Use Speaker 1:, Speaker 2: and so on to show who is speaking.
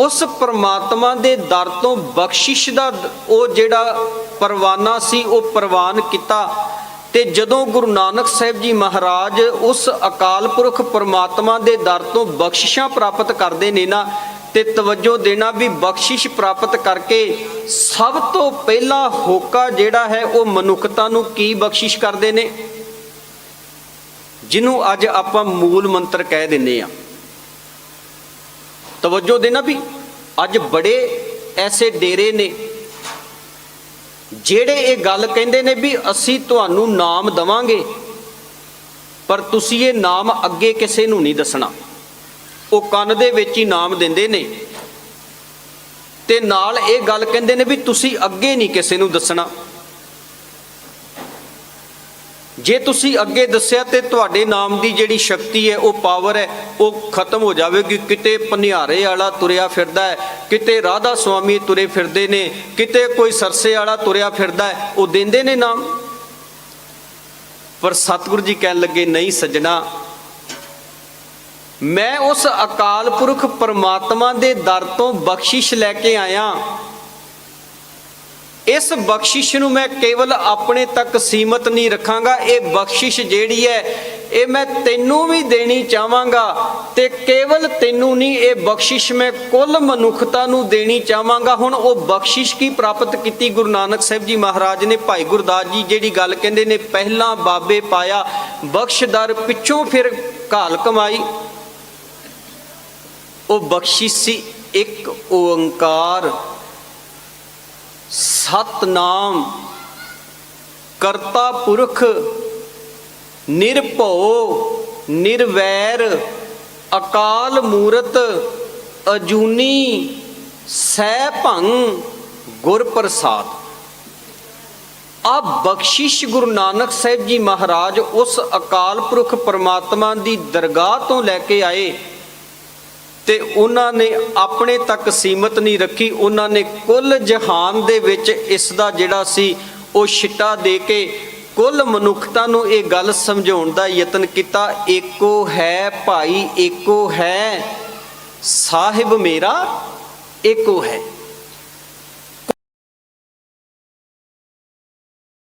Speaker 1: ਉਸ ਪ੍ਰਮਾਤਮਾ ਦੇ ਦਰ ਤੋਂ ਬਖਸ਼ਿਸ਼ ਦਾ ਉਹ ਜਿਹੜਾ ਪਰਵਾਨਾ ਸੀ, ਉਹ ਪ੍ਰਵਾਨ ਕੀਤਾ। ਤੇ ਜਦੋਂ ਗੁਰੂ ਨਾਨਕ ਸਾਹਿਬ ਜੀ ਮਹਾਰਾਜ ਉਸ ਅਕਾਲ ਪੁਰਖ ਪਰਮਾਤਮਾ ਦੇ ਦਰ ਤੋਂ ਬਖਸ਼ਿਸ਼ਾਂ ਪ੍ਰਾਪਤ ਕਰਦੇ ਨੇ ਨਾ, ਤੇ ਤਵੱਜੋ ਦੇਣਾ ਵੀ ਬਖਸ਼ਿਸ਼ ਪ੍ਰਾਪਤ ਕਰਕੇ ਸਭ ਤੋਂ ਪਹਿਲਾ ਹੋਕਾ ਜਿਹੜਾ ਹੈ, ਉਹ ਮਨੁੱਖਤਾ ਨੂੰ ਕੀ ਬਖਸ਼ਿਸ਼ ਕਰਦੇ ਨੇ? ਜਿਹਨੂੰ ਅੱਜ ਆਪਾਂ ਮੂਲ ਮੰਤਰ ਕਹਿ ਦਿੰਨੇ ਆ ਤਵੱਜੋ ਦੇਣਾ ਵੀ ਅੱਜ ਬੜੇ ਐਸੇ ਡੇਰੇ ਨੇ ਜਿਹੜੇ ਇਹ ਗੱਲ ਕਹਿੰਦੇ ਨੇ ਵੀ ਅਸੀਂ ਤੁਹਾਨੂੰ ਨਾਮ ਦਵਾਂਗੇ, ਪਰ ਤੁਸੀਂ ਇਹ ਨਾਮ ਅੱਗੇ ਕਿਸੇ ਨੂੰ ਨਹੀਂ ਦੱਸਣਾ। ਉਹ ਕੰਨ ਦੇ ਵਿੱਚ ਹੀ ਨਾਮ ਦਿੰਦੇ ਨੇ ਤੇ ਨਾਲ ਇਹ ਗੱਲ ਕਹਿੰਦੇ ਨੇ ਵੀ ਤੁਸੀਂ ਅੱਗੇ ਨਹੀਂ ਕਿਸੇ ਨੂੰ ਦੱਸਣਾ। ਜੇ ਤੁਸੀਂ ਅੱਗੇ ਦੱਸਿਆ ਤੇ ਤੁਹਾਡੇ ਨਾਮ ਦੀ ਜਿਹੜੀ ਸ਼ਕਤੀ ਹੈ, ਉਹ ਪਾਵਰ ਹੈ, ਉਹ ਖਤਮ ਹੋ ਜਾਵੇਗੀ। ਕਿਤੇ ਪਨਿਆਰੇ ਵਾਲਾ ਤੁਰਿਆ ਫਿਰਦਾ ਹੈ, ਕਿਤੇ ਰਾਧਾ ਸੁਆਮੀ ਤੁਰੇ ਫਿਰਦੇ ਨੇ, ਕਿਤੇ ਕੋਈ ਸਰਸੇ ਵਾਲਾ ਤੁਰਿਆ ਫਿਰਦਾ ਹੈ, ਉਹ ਦਿੰਦੇ ਨੇ ਨਾਮ। ਪਰ ਸਤਿਗੁਰੂ ਜੀ ਕਹਿਣ ਲੱਗੇ, ਨਹੀਂ ਸੱਜਣਾ, ਮੈਂ ਉਸ ਅਕਾਲ ਪੁਰਖ ਪਰਮਾਤਮਾ ਦੇ ਦਰ ਤੋਂ ਬਖਸ਼ਿਸ਼ ਲੈ ਕੇ ਆਇਆ। ਇਸ ਬਖਸ਼ਿਸ਼ ਨੂੰ ਮੈਂ ਕੇਵਲ ਆਪਣੇ ਤੱਕ ਸੀਮਤ ਨਹੀਂ ਰੱਖਾਂਗਾ, ਇਹ ਬਖਸ਼ਿਸ਼ ਜਿਹੜੀ ਹੈ, ਇਹ ਮੈਂ ਤੈਨੂੰ ਵੀ ਦੇਣੀ ਚਾਹਾਂਗਾ ਤੇ ਕੇਵਲ ਤੈਨੂੰ ਨਹੀਂ, ਇਹ ਬਖਸ਼ਿਸ਼ ਮੈਂ ਕੁੱਲ ਮਨੁੱਖਤਾ ਨੂੰ ਦੇਣੀ ਚਾਹਾਂਗਾ। ਹੁਣ ਉਹ ਬਖਸ਼ਿਸ਼ ਕੀ ਪ੍ਰਾਪਤ ਕੀਤੀ? ਗੁਰੂ ਨਾਨਕ ਸਾਹਿਬ ਜੀ ਮਹਾਰਾਜ ਨੇ, ਭਾਈ ਗੁਰਦਾਸ ਜੀ ਜਿਹੜੀ ਗੱਲ ਕਹਿੰਦੇ ਨੇ, ਪਹਿਲਾਂ ਬਾਬੇ ਪਾਇਆ ਬਖਸ਼ਦਰ ਪਿੱਛੋਂ ਫਿਰ ਘਾਲ ਕਮਾਈ। ਉਹ ਬਖਸ਼ਿਸ਼ ਸੀ ਇੱਕ ਓੰਕਾਰ। ਸਤਨਾਮ। ਕਰਤਾ ਪੁਰਖ ਨਿਰਭਉ, ਨਿਰਵੈਰ, ਅਕਾਲ ਮੂਰਤ, ਅਜੂਨੀ ਸਹਿ ਭੰਗ ਗੁਰ ਪ੍ਰਸਾਦ ਆ ਬਖਸ਼ਿਸ਼ ਗੁਰੂ ਨਾਨਕ ਸਾਹਿਬ ਜੀ ਮਹਾਰਾਜ ਉਸ ਅਕਾਲ ਪੁਰਖ ਪਰਮਾਤਮਾ ਦੀ ਦਰਗਾਹ ਤੋਂ ਲੈ ਕੇ ਆਏ। ਤੇ ਉਹਨਾਂ ਨੇ ਆਪਣੇ ਤੱਕ ਸੀਮਤ ਨਹੀਂ ਰੱਖੀ। ਉਹਨਾਂ ਨੇ ਕੁੱਲ ਜਹਾਨ ਦੇ ਵਿੱਚ ਇਸ ਦਾ ਜਿਹੜਾ ਸੀ, ਉਹ ਛਿੱਟਾ ਦੇ ਕੇ ਕੁੱਲ ਮਨੁੱਖਤਾ ਨੂੰ ਇਹ ਗੱਲ ਸਮਝਾਉਣ ਦਾ ਯਤਨ ਕੀਤਾ ਏਕੋ ਹੈ ਭਾਈ ਏਕੋ ਹੈ। ਸਾਹਿਬ ਮੇਰਾ ਏਕੋ ਹੈ।